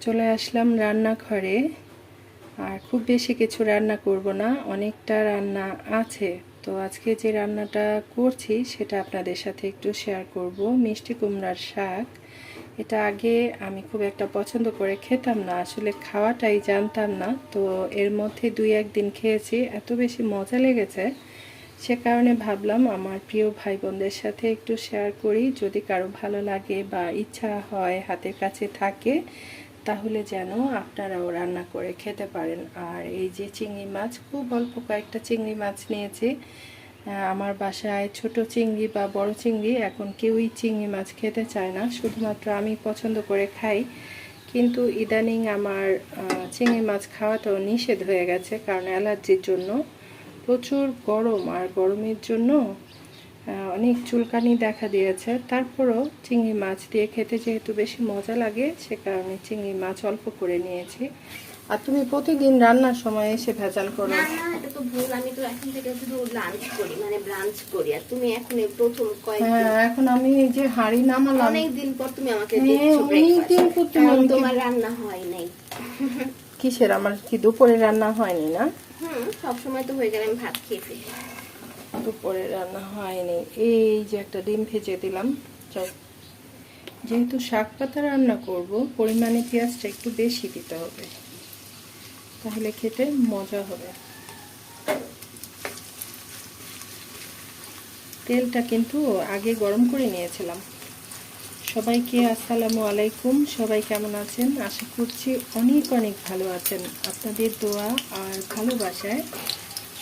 চলে আসলাম রান্নাঘরে। আর খুব বেশি কিছু রান্না করব না, অনেকটা রান্না আছে। তো আজকে যে রান্নাটা করছি, সেটা আপনাদের সাথে একটু শেয়ার করব। মিষ্টি কুমড়ার শাক। এটা আগে আমি খুব একটা পছন্দ করে খেতাম না, আসলে খাওয়াটাই জানতাম না। তো এর মধ্যে দুই একদিন খেয়েছি, এত বেশি মজা লেগেছে। সে কারণে ভাবলাম আমার প্রিয় ভাই বোনদের সাথে একটু শেয়ার করি। যদি কারও ভালো লাগে বা ইচ্ছা হয়, হাতের কাছে থাকে তাহলে যেন আপনারাও রান্না করে খেতে পারেন। আর এই যে চিংড়ি মাছ, খুব অল্প কয়েকটা চিংড়ি মাছ নিয়েছি। আমার বাসায় ছোট চিংড়ি বা বড় চিংড়ি, এখন কেউই চিংড়ি মাছ খেতে চায় না। শুধুমাত্র আমি পছন্দ করে খাই। কিন্তু ইদানিং আমার চিংড়ি মাছ খাওয়াটাও নিষেধ হয়ে গেছে, কারণ অ্যালার্জির জন্য। প্রচুর গরম, আর গরমের জন্য অনেক চুলকানি দেখা দিয়েছে। তারপরও চিংড়ি মাছ দিয়ে খেতে যেহেতু বেশি মজা লাগে সে কারণে চিংড়ি মাছ অল্প করে নিয়েছি। আর তুমি প্রতিদিন রান্নার সময় এসে ভেজাল করো। না এটা তো ভুল। আমি তো এখন থেকে শুধু লাঞ্চ করি মানে ব্রাঞ্চ করি। আর তুমি এখন প্রথম কয়েকদিন হ্যাঁ এখন আমি এই যে হাড়ি নামালাম। অনেক দিন পর তুমি আমাকে হ্যাঁ, দিচ্ছ অনেকদিন পর তুমি তোমার রান্না হয় নাই। কিসের? আমার কি দুপুরে রান্না হয়নি না? হুম সবসময় তো হয়ে গেলে আমি ভাত খেয়ে ফেলি। দুপুরে রান্না হয়নি। এই যে একটা ডিম ভেজে দিলাম। চল। যেহেতু শাক পাতা রান্না করব, পরিমাণে পেঁয়াজটা একটু বেশি দিতে হবে। তাহলে খেতে মজা হবে। তেলটা কিন্তু আগে গরম করে নিয়েছিলাম। সবাইকে আসসালামু আলাইকুম। সবাই কেমন আছেন? আশা করছি অনেক অনেক ভালো আছেন। আপনাদের দোয়া আর ভালোবাসায়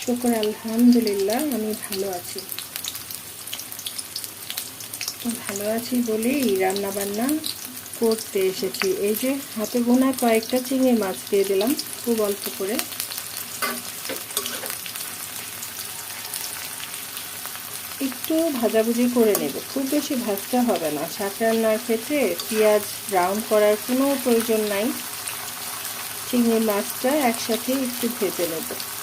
শুকর, আলহামদুলিল্লাহ, আমি ভালো আছি। ভালো আছি বলেই রান্না বান্না করতে এসেছি। এই যে হাতে গোনা কয়েকটা চিংড়ি মাছ দিয়ে দিলাম, খুব অল্প করে। একটু ভাজাভুজি করে নেব। খুব বেশি ভাজতে হবে না। শাক রান্নার ক্ষেত্রে পেঁয়াজ ব্রাউন করার কোনো প্রয়োজন নাই। চিংড়ি মাছটা একসাথে একটু ভেজে নেব।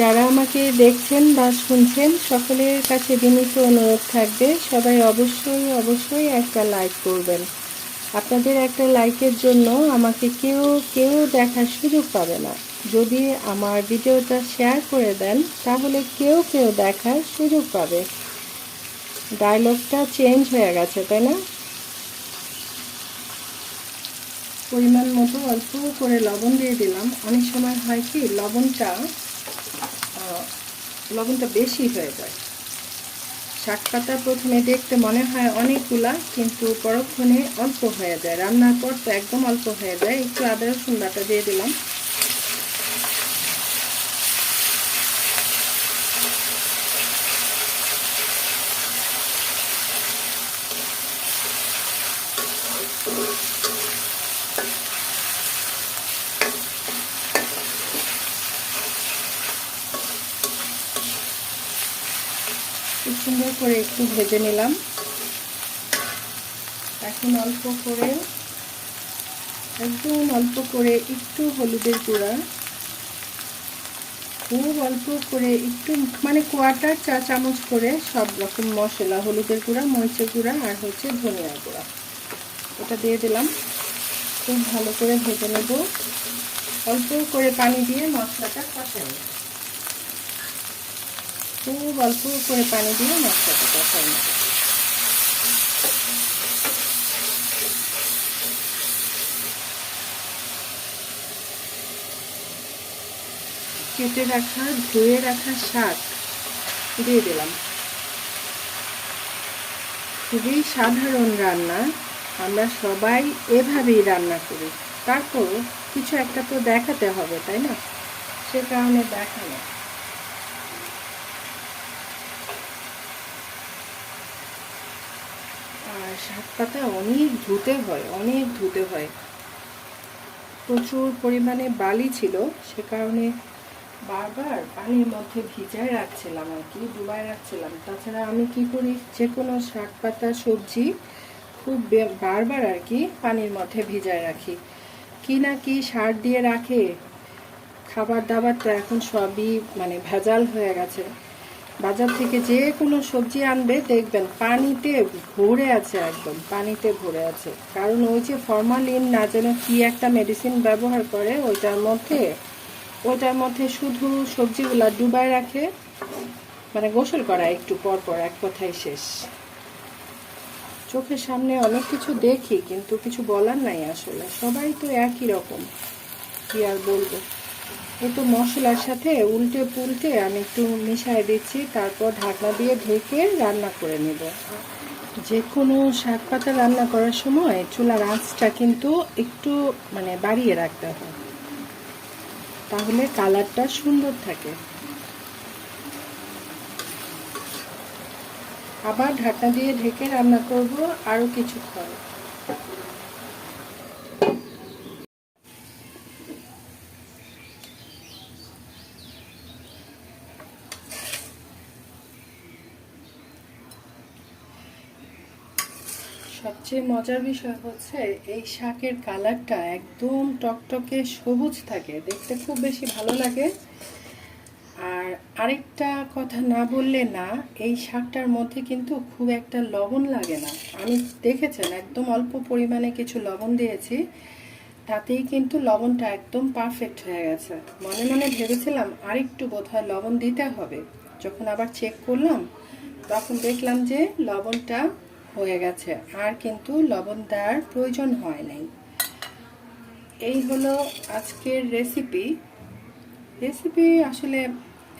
যারা আমাকে দেখছেন বা শুনছেন, সকলের কাছে বিনীত অনুরোধ থাকবে। সবাই অবশ্যই অবশ্যই একটা লাইক করবেন। আপনাদের একটা লাইকের জন্য আমাকে কেউ কেউ দেখার সুযোগ পাবে না। যদি আমার ভিডিওটা শেয়ার করে দেন, তাহলে কেউ কেউ দেখার সুযোগ পাবে। ডায়লগটা চেঞ্জ হয়ে গেছে, তাই না? পরিমাণ মতো অল্প করে লবণ দিয়ে দিলাম। অনেক সময় হয় কি, লবণটা লবণটা বেশি হয়ে যায়। শাক পাতা প্রথমে দেখতে মনে হয় অনেকগুলা, কিন্তু পরক্ষণে অল্প হয়ে যায়। রান্নার পর তো একদম অল্প হয়ে যায়। একটু আদা, রসুন বাটা দিয়ে দিলাম। খুব সুন্দর করে একটু ভেজে নিলাম। এখন অল্প করে, একদম অল্প করে একটু হলুদের গুঁড়া। খুব অল্প করে একটু মানে কোয়াটার চা চামচ করে সব রকম মশলা, হলুদের গুঁড়া, মরিচের গুঁড়া আর হচ্ছে ধনিয়ার গুঁড়া। এটা দিয়ে দিলাম। খুব ভালো করে ভেজে নেব। অল্প করে পানি দিয়ে মশলাটা কষাই নেব খুব অল্প করে পানি দিয়ে মশলাটা কষাই নেব। কেটে রাখা, ধুয়ে রাখা শাক দিয়ে দিলাম। খুবই সাধারণ রান্না, আমরা সবাই এভাবেই রান্না করি। তারপর কিছু একটা তো দেখাতে হবে, তাই না? সে কারণে দেখানো আর শাক পাতা অনেক ধুতে হয়, অনেক ধুতে হয়। প্রচুর পরিমাণে বালি ছিল, সে কারণে বারবার পানির মধ্যে ভিজায় রাখছিলাম আর কি ডুবাই রাখছিলাম। তাছাড়া আমি কি করি, যে কোনো শাক, পাতা, সবজি খুব বারবার আর কি পানির মধ্যে ভিজায় রাখি। কি না কি সার দিয়ে রাখে খাবার দাবার তো এখন সবই মানে ভেজাল হয়ে গেছে। বাজার থেকে যে কোনো সবজি আনবে, দেখবেন পানিতে ভরে আছে একদম, পানিতে ভরে আছে। কারণ ওই যে ফর্মালিন না যেন কি একটা মেডিসিন ব্যবহার করে, ওইটার মধ্যে ওইটার মধ্যে শুধু সবজিগুলো ডুবায় রাখে মানে গোসল করা একটু পর পর, এক কথাই শেষ। চোখের সামনে অনেক কিছু দেখি, কিন্তু কিছু বলার নাই আসলে। সবাই তো একই রকম, কি আর বলব। তো মশলার সাথে উল্টে পুল্টে আমি একটু মিশাই দিচ্ছি, তারপর ঢাকনা দিয়ে ঢেকে রান্না করে নেব। যে কোনো শাক পাতা রান্না করার সময় চুলার আঁচটা কিন্তু একটু মানে বাড়িয়ে রাখতে হয়। তাহলে কালারটা সুন্দর থাকে। আবার ঢাকনা দিয়ে ঢেকে রান্না করব আরও কিছুক্ষণ। সবচেয়ে মজার বিষয় হচ্ছে এই শাকের কালারটা একদম টকটকে সবুজ থাকে, দেখতে খুব বেশি ভালো লাগে। আর আরেকটা কথা না বললে না, এই শাকটার মধ্যে কিন্তু খুব একটা লবণ লাগে না। আমি দেখেছেন, একদম অল্প পরিমাণে কিছু লবণ দিয়েছি, তাতেই কিন্তু লবণটা একদম পারফেক্ট হয়ে গেছে। মনে মনে ভেবেছিলাম আরেকটু বোধহয় লবণ দিতে হবে। যখন আবার চেক করলাম, তখন দেখলাম যে লবণটা হয়ে গেছে। আর কিন্তু লবণ দেওয়ার প্রয়োজন হয় নাই। এই হলো আজকের রেসিপি রেসিপি আসলে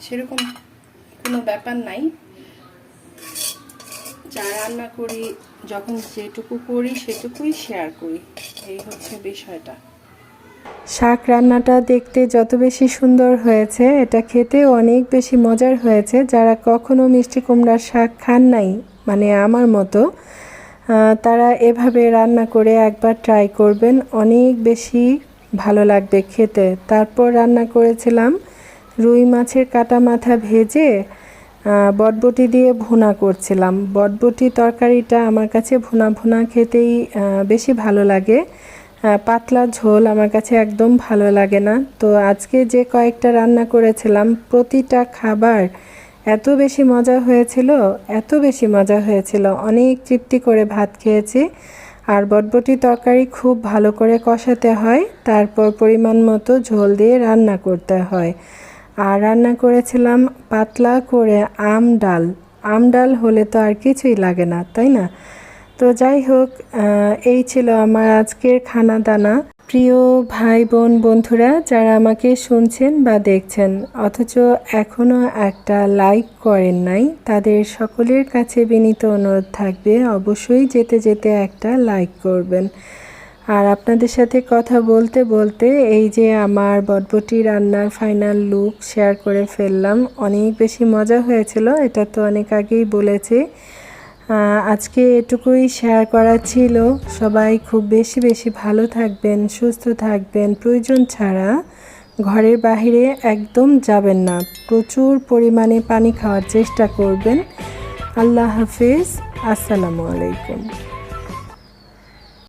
সেরকম কোনো ব্যাপার নাই। যা রান্না করি, যখন যেটুকু করি, সেটুকুই শেয়ার করি। এই হচ্ছে বিষয়টা। শাক রান্নাটা দেখতে যত বেশি সুন্দর হয়েছে, এটা খেতে অনেক বেশি মজার হয়েছে। যারা কখনো মিষ্টি কুমড়ার শাক খান নাই মানে আমার মতো তারা এভাবে রান্না করে একবার ট্রাই করবেন, অনেক বেশি ভালো লাগবে খেতে। তারপর রান্না করেছিলাম রুই মাছের কাটা মাথা ভেজে বটবটি দিয়ে ভুনা করছিলাম। বটবটি তরকারিটা আমার কাছে ভুনা ভুনা খেতেই বেশি ভালো লাগে। পাতলা ঝোল আমার কাছে একদম ভালো লাগে না। তো আজকে যে কয়েকটা রান্না করেছিলাম, প্রতিটা খাবার এত বেশি মজা হয়েছিল, এত বেশি মজা হয়েছিল। অনেক তৃপ্তি করে ভাত খেয়েছি। আর বটবটি তরকারি খুব ভালো করে কষাতে হয়, তারপর পরিমাণ মতো ঝোল দিয়ে রান্না করতে হয়। আর রান্না করেছিলাম পাতলা করে আম ডাল। আম ডাল হলে তো আর কিছুই লাগে না, তাই না? তো যাই হোক এই ছিল আমার আজকের খানা দানা প্রিয় ভাই বোন বন্ধুরা, যারা আমাকে শুনছেন বা দেখছেন, অথচ এখনও একটা লাইক করেন নাই, তাদের সকলের কাছে বিনীত অনুরোধ থাকবে, অবশ্যই যেতে যেতে একটা লাইক করবেন। আর আপনাদের সাথে কথা বলতে বলতে এই যে আমার বটবটি রান্নার ফাইনাল লুক শেয়ার করে ফেললাম, অনেক বেশি মজা হয়েছিল, এটা তো অনেক আগেই বলেছি। আজকে এটুকুই শেয়ার করা ছিল। সবাই খুব বেশি বেশি ভালো থাকবেন, সুস্থ থাকবেন। প্রয়োজন ছাড়া ঘরের বাহিরে একদম যাবেন না। প্রচুর পরিমাণে পানি খাওয়ার চেষ্টা করবেন। আল্লাহ হাফিজ। আসসালামু আলাইকুম।